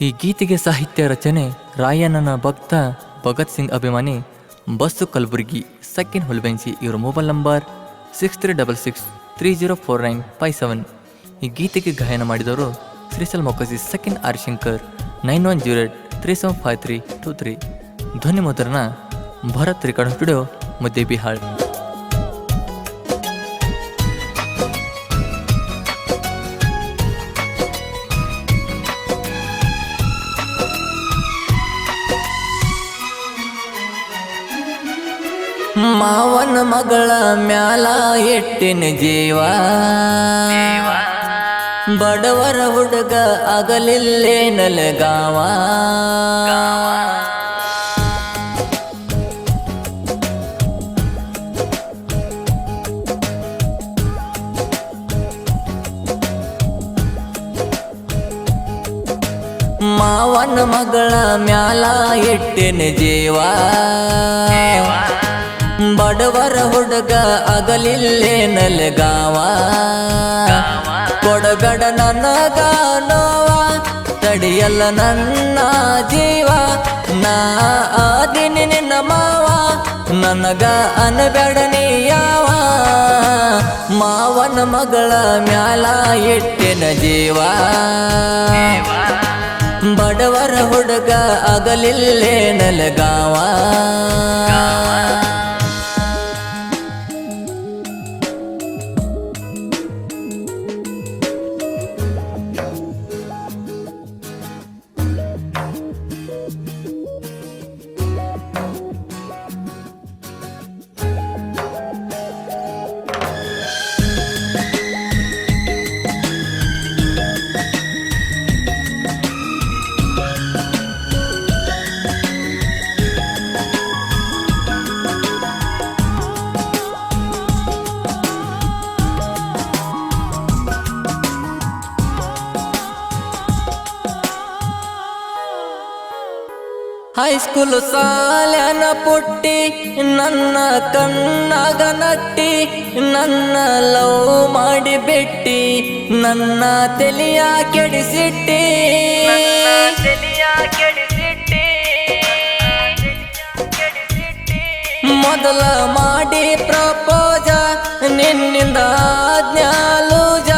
ಈ ಗೀತೆಗೆ ಸಾಹಿತ್ಯ ರಚನೆ ರಾಯಣ್ಣನ ಭಕ್ತ ಭಗತ್ ಸಿಂಗ್ ಅಭಿಮಾನಿ ಬಸ್ಸು ಕಲಬುರ್ಗಿ ಸೆಕೆಂಡ್ ಹುಲ್ಬೆಂಚಿ, ಇವರ mobile number six three double six three zero four nine five seven ಈ ಗೀತೆಗೆ ಗಾಯನ ಮಾಡಿದವರು ಶ್ರೀಸಲ್ ಮೊಕಸಿ second R Shankar nine one zero eight three seven five three two three. ಧ್ವನಿ ಮುದ್ರಣ ಭರತ್ ರೆಕಾರ್ಡ್ ಸ್ಟುಡಿಯೋ, ಮುದ್ದೆ ಬಿಹಾಳ್. ಮಾವನ ಮಗಳ ಮ್ಯಾಲ ಎಟ್ಟಿನ ಜೀವ. ಬಡವರ ಹುಡುಗ ಅಗಲಿಲ್ಲೇ ನಲಗಾವ. ಮಾವನ ಮಗಳ ಮ್ಯಾಲ ಎಟ್ಟಿನ ಜೀವ. ಬಡವರ ಹುಡುಗ ಅಗಲಿಲ್ಲೇ ನಲಗಾವ. ಕೊಡಗಡ ನನಗ ನೋವ, ತಡಿಯಲ್ಲ ನನ್ನ ಜೀವ. ನಾ ಆದಿನಿ ನಿನ್ನ ಮಾವ, ನನಗ ಅನಬೇಡ ನೀ ಯಾವ. ಮಾವನ ಮಗಳ ಮ್ಯಾಲ ಎಟ್ಟಿನ ಜೀವ. ಬಡವರ ಹುಡುಗ ಅಗಲಿಲ್ಲೇ ನಲಗಾವ. ಹೈಸ್ಕೂಲ್ ಸಾಲ್ಯನ ಪುಟ್ಟಿ ನನ್ನ ಕಣ್ಣಾಗ ನಟ್ಟಿ ನನ್ನ ಲವ್ ಮಾಡಿ ಬಿಟ್ಟಿ ನನ್ನ ತೆಲಿಯ ಕೆಡಿಸಿಟ್ಟಿ. ಮೊದಲ ಮಾಡಿ ಪ್ರಪೋಜ ನಿನ್ನಿಂದ ಆಜ್ಞಾಲೂಜ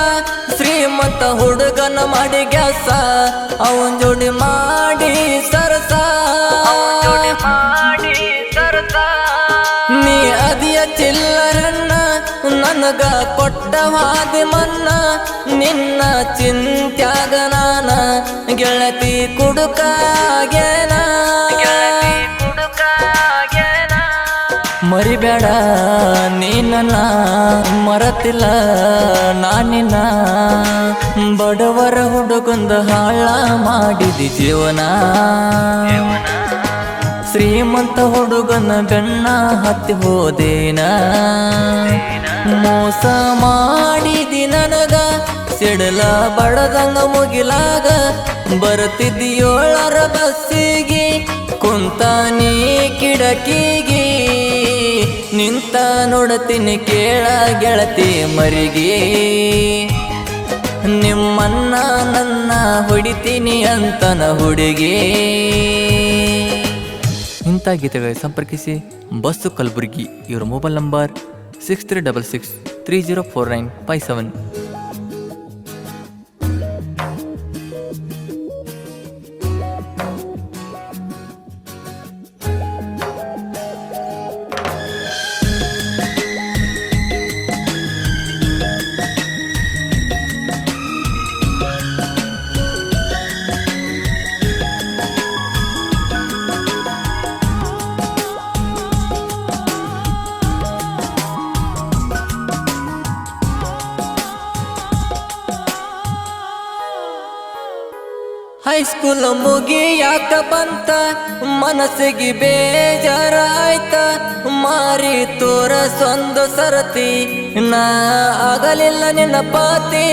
ಶ್ರೀಮಂತ ಹುಡುಗನ ಮಾಡಿ ಗ್ಯಾಸ ಅವನ್ ಜೋಡಿ ಮಾಡಿ ನನಗ ಕೊಟ್ಟ ಹಾದಿ ಮನ್ನ ನಿನ್ನ ಚಿಂತ್ಯಾಗ ನಾನ ಗೆಳತಿ ಕುಡುಕಾಗೇನ ಮರಿಬೇಡ ನೀನನ್ನ ಮರತಿಲ್ಲ ನಾನಿನ ಬಡವರ ಹುಡುಗಂದ ಹಾಳ ಮಾಡಿದಿ ಜೀವನ. ಶ್ರೀಮಂತ ಹುಡುಗನ ಬೆನ್ನ ಹತ್ತಿ ಹೋದೇನ. ಮೋಸ ಮಾಡಿದಿ ನನಗ, ಸಿಡಲ ಬಡದಂಗ ಮುಗಿಲಾಗ ಬರ್ತಿದ್ಯೋಳರ ಬಸ್ಸಿಗೆ ಕುಂತಾನಿ ಕಿಡಕಿಗೆ, ನಿಂತ ನೋಡತೀನಿ ಕೇಳ ಗೆಳತಿ ಮರಿಗೆ. ನಿಮ್ಮನ್ನ ನನ್ನ ಹೊಡಿತೀನಿ ಅಂತನ ಹುಡುಗಿ. ಇಂಥ ಗೀತೆಗಳಿಗೆ ಸಂಪರ್ಕಿಸಿ ಬಸ್ಸು ಕಲಬುರ್ಗಿ, ಇವರ mobile number six three double six three zero four nine five seven high school ಮುಗಿಯಾಕ ಬಂತ, ಮನಸ್ಸಿಗೆ ಬೇಜಾರ ಆಯ್ತ ಮಾರಿ ತೋರ ಸ್ವಂದ ಸರತಿ, ನಾ ಆಗಲಿಲ್ಲ ನಿನ್ನ ಪಾತಿ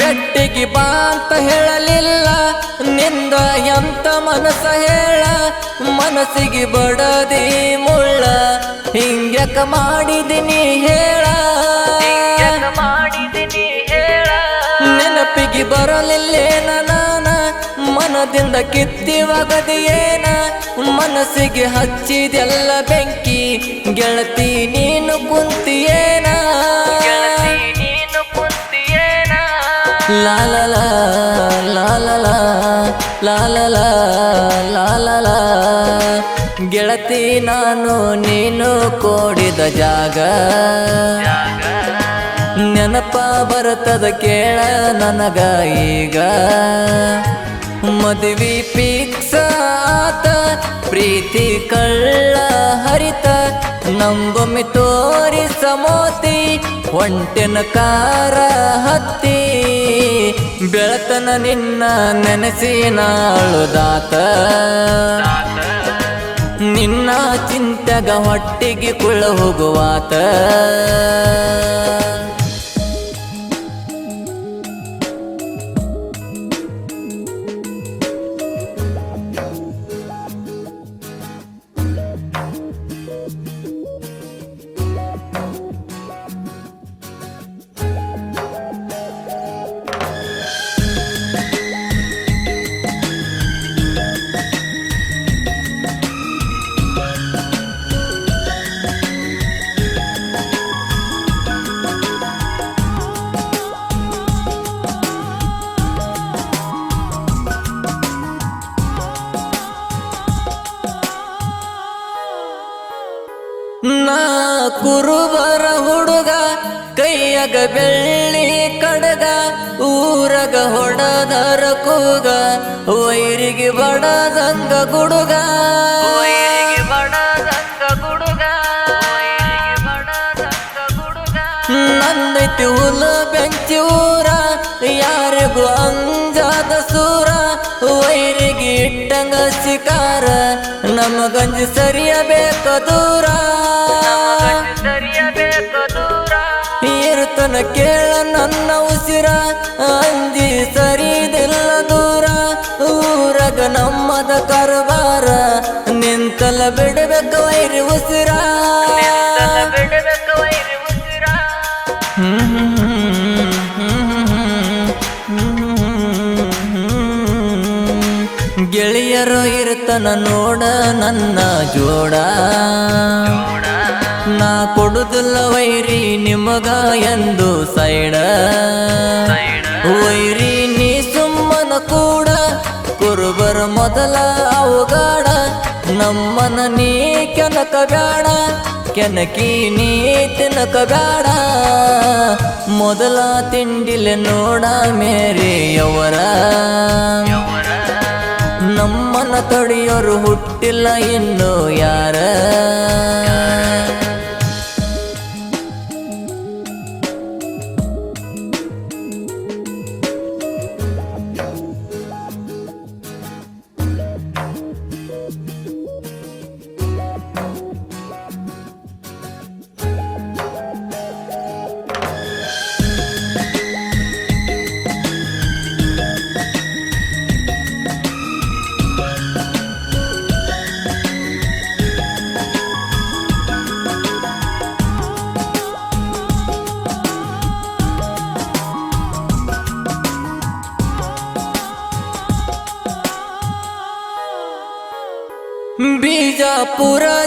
ಬೆಟ್ಟಿಗೆ ಬಾ ಅಂತ ಹೇಳಲಿಲ್ಲ, ನಿಂದ ಎಂತ ಮನಸ್ಸ ಹೇಳ. ಮನಸ್ಸಿಗೆ ಬಡದಿ ಮುಳ್ಳ ಹಿಂಗ್ಯಕ ಮಾಡಿದಿನಿ ಹೇಳ ಮಾಡಿದಿನಿ ಹೇಳ ನೆನಪಿಗೆ ಬರಲಿಲ್ಲೇನ ನಾನ ಮನದಿಂದ ಕಿತ್ತಿವಾಗದೇನ ಮನಸ್ಸಿಗೆ ಹಚ್ಚಿದೆಲ್ಲ ಬೆಂಕಿ ಗೆಳತಿ ನೀನು ಕುಂತಿಯೇನ ನೀನು ಕುಂತಿಯೇನ ಲಾಲಲ ಲಾಲಲ ಲಾಲಲ ಲಾಲಲ ಗೆಳತಿ ನಾನು, ನೀನು ಕೋಡಿದ ಜಾಗ. ನೆನಪ ಬರುತ್ತದ ಕೇಳ ನನಗ ಈಗ. ಮದುವೆ ಪಿಕ್ಸ ಆತ, ಪ್ರೀತಿ ಕಳ್ಳ ಹರಿತ. ನಂಬೊಮ್ಮೆ ತೋರಿ ಸಮೋತಿ ಹೊಂಟೆನ ಕಾರ ಹತ್ತಿ. ಬೆಳತನ ನಿನ್ನ ನೆನೆಸಿ ನಾಳುದಾತ ನಿನ್ನ ಚಿಂತೆಗ ಹೊಟ್ಟಿಗೆ ಕುಳ್ಳ ಹೋಗುವಾತ. ಕೈಯಾಗ ಬೆಳ್ಳಿ ಕಡಗ ಊರಗ ಹೊಡದರ ಕೂಗ ವೈರಿಗೆ ಬಡದಂಗ ಗುಡುಗ. ನಂದೈತಿ ಹುಲ ಬೆಂಚಿ ಊರ ಯಾರಿಗೂ ಅಂಜಾದ ಸೂರ ವೈರಿಗೆ ಇಟ್ಟಂಗ ಶಿಕಾರ. ನಮ್ಮ ಗಂಜಿ ಸರಿಯಬೇಕ ದೂರ. ಇರ್ತನ ಕೇಳ ನನ್ನ ಉಸಿರ ಅಂದಿ ಸರಿದಿಲ್ಲ ದೂರ. ಊರಗ ನಮ್ಮದ ಕರಬಾರ ನಿಂತಲ ಬಿಡಬೇಕು ವೈರಿ ಉಸಿರ. ಗೆಳೆಯರು ಇರ್ತನ ನೋಡ ನನ್ನ ಜೋಡ. ನಾ ಕೊಡುದಿಲ್ಲ ವೈರಿ ನಿಮಗ ಎಂದು ಸೈಡ ವೈರಿ ನೀ ಸುಮ್ಮನ ಕೂಡ, ಕುರುಬರ ಮೊದಲ ಅವಗಾಡ. ನಮ್ಮನ ನೀ ಕೆನಕ ಬೇಡ ಕೆನಕಿ ನೀ ತಿನಕ ಗಾಡ ಮೊದಲ ತಿಂಡಿಲೆ ನೋಡ ಮೇರೆಯವರ. ನಮ್ಮನ ತಡೆಯೋರು ಹುಟ್ಟಿಲ್ಲ ಇನ್ನು ಯಾರ.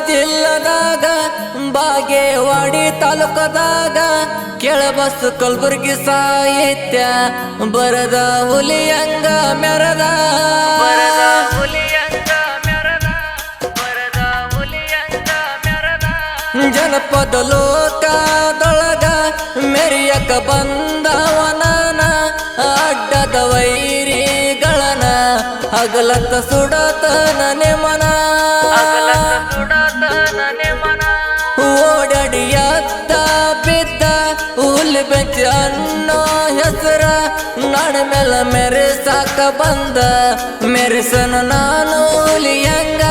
ಜಿಲ್ಲದಾಗ ಬಾಗೇವಾಡಿ ತಾಲೂಕದಾಗ ಕೆಳಬಸ್ ಕಲಬುರ್ಗಿ ಸಾಹಿತ್ಯ ಬರದ ಹುಲಿಯಂಗ ಮೆರದ ಜನಪದ ಲೋಕದೊಳಗ ಮೆರಿಯಕ ಬಂದವನನ ಅಡ್ಡದ ವೈರಿಗಳನ ಹಗಲತ್ತ ಸುಡತನ ನೆಮನ ಬೆಂಕಿ ಅನ್ನೋ ಹೆಸರ ನಾಡ ಮೇಲ ಮೇರೆ ಸಾಕ ಬಂದ. ಮೆರೆಸನ ನಾನು ಲಿಯಂಗ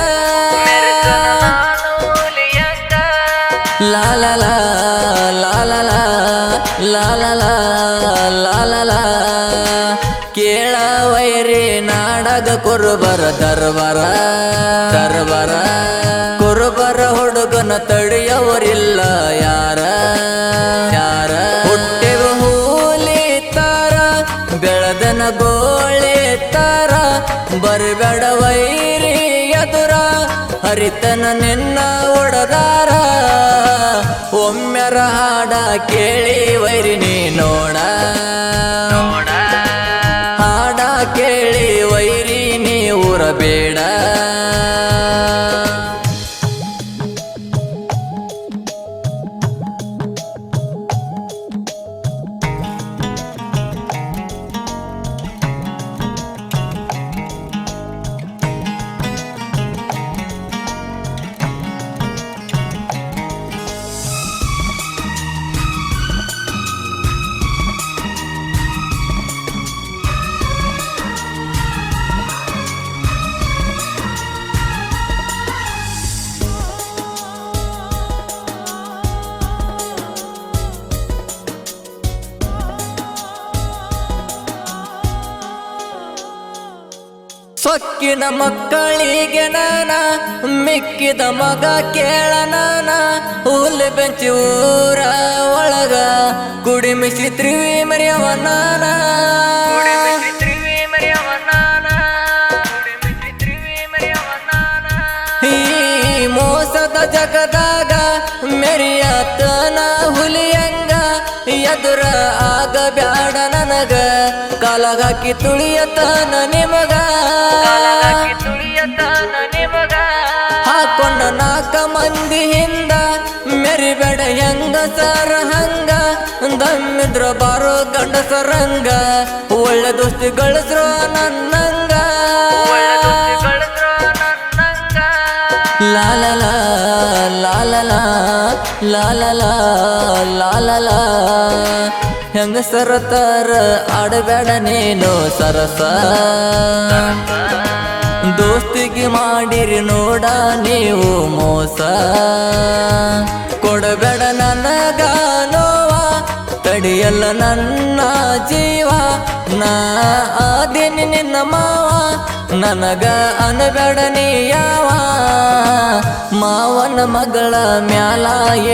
ಕುರುಬರ ದರ್ಬರ. ದರ್ಬರ. ಕುರುಬರ ಹುಡುಗನ ತಡೆಯವರಿಲ್ಲ ನಿನ್ನ ಒಡದಾರ. ಒಮ್ಮೆರ ಹಾಡ ಕೇಳಿ ವೈರಿ ನೀ ನೋಡ. ಸೊಕ್ಕಿನ ಮಕ್ಕಳಿಗೆ ನಾನ ಮಿಕ್ಕಿದ ಮಗ ಕೇಳ ನಾನ. ಹುಲ್ಲು ಬೆಂಚಿ ಊರ ಒಳಗ ಕುಡಿಮಿಸಿ ತ್ರಿವಿ ಮರಿಯವ ನಾನ. ಈ ಮೋಸದ ಜಗದಾಗ ಮೆರಿಯತನ ಹುಲಿಯಂಗ ಎದುರ ಆಗ ಬ್ಯಾಡ ನನಗ. ಕಾಲಗಾಕಿ ತುಳಿಯತನ ನಿಮಗ. ಹಾಕೊಂಡ ನಾಕ ಮಂದಿ ಹಿಂದ ಮೆರಿಬೇಡ ಹೆಂಗ ಸರ ಹಂಗ. ದಮ್ಮಿದ್ರ ಬಾರೋ ಗಂಡಸರಂಗ ಒಳ್ಳೆ ದೋಸ್ತಿ ಗಳಿಸ್ರ ನನ್ನಂಗ. ಲಾಲಲಾ ಲಾಲಲಾ ಲಾಲಲಾ ಲಾಲಲ ಹೆಂಗ ಸರತಾರ, ಆಡಬೇಡ ನೀನು ಸರಸ. ದೋಸ್ತಿಗೆ ಮಾಡಿರಿ ನೋಡ ನೀವು ಮೋಸ. ಕೊಡಬೇಡ ನನಗ ನೋವ ತಡಿಯಲ್ಲ ನನ್ನ ಜೀವ. ನಾ ಆದಿನಿ ನಿನ್ನ ಮಾವ, ನನಗ ಅನಬೇಡ ನೀ ಯಾವ ಮಾವನ ಮಗಳ ಮ್ಯಾಲ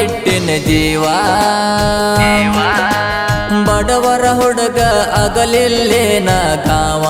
ಎಟ್ಟಿನ ಜೀವ. ಬಡವರ ಹುಡುಗ ಅಗಲಿಲ್ಲೇನ ಕಾವ